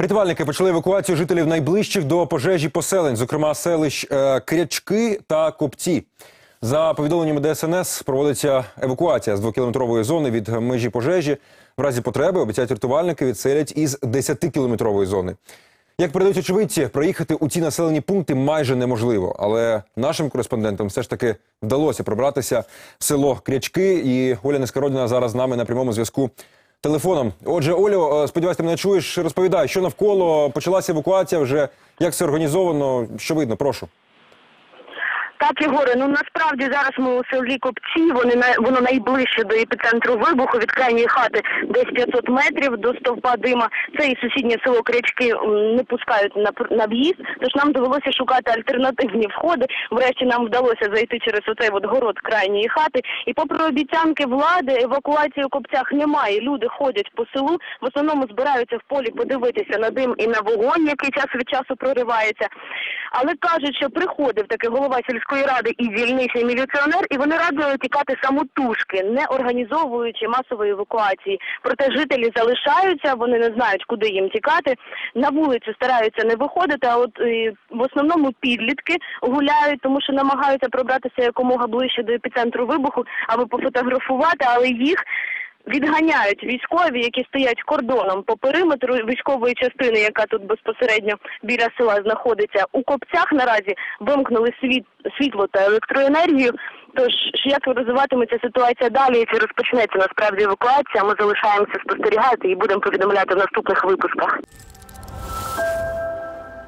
Рятувальники почали евакуацію жителів найближчих до пожежі поселень, зокрема селищ е, Крячки та Копці. За повідомленнями ДСНС проводиться евакуація з двокілометрової зони від межі пожежі. В разі потреби обіцяють рятувальники відселять із 10-кілометрової зони. Як передають очевидці, проїхати у ці населені пункти майже неможливо. Але нашим кореспондентам все ж таки вдалося пробратися в село Крячки. І Оля Нескородіна зараз з нами на прямому зв'язку телефоном. Отже, Олю, е, сподіваюся, ти мене чуєш. Розповідай, що навколо почалася евакуація. Вже як все організовано, що видно, прошу. Так, Єгоре, ну насправді зараз ми у селі Копці, вони на воно найближче до епіцентру вибуху від крайньої хати десь 500 метрів до стовпа дима. Це і сусіднє село Крячки не пускають на на в'їзд, тож нам довелося шукати альтернативні входи. Врешті нам вдалося зайти через оцей от город крайньої хати. І попри обіцянки влади, евакуації у Копцях немає. Люди ходять по селу, в основному збираються в полі подивитися на дим і на вогонь, який час від часу проривається. Але кажуть, що приходив таки голова сільської ради і дільничний міліціонер, і вони радили тікати самотужки, не організовуючи масової евакуації. Проте жителі залишаються, вони не знають, куди їм тікати. На вулицю стараються не виходити. А от е, в основному підлітки гуляють, тому що намагаються пробратися якомога ближче до епіцентру вибуху, аби пофотографувати, але їх відганяють військові, які стоять кордоном по периметру військової частини, яка тут безпосередньо біля села знаходиться. У копцях наразі вимкнули світ, світло та електроенергію. Тож як розвиватиметься ситуація далі, чи розпочнеться насправді евакуація, ми залишаємося спостерігати і будемо повідомляти в наступних випусках.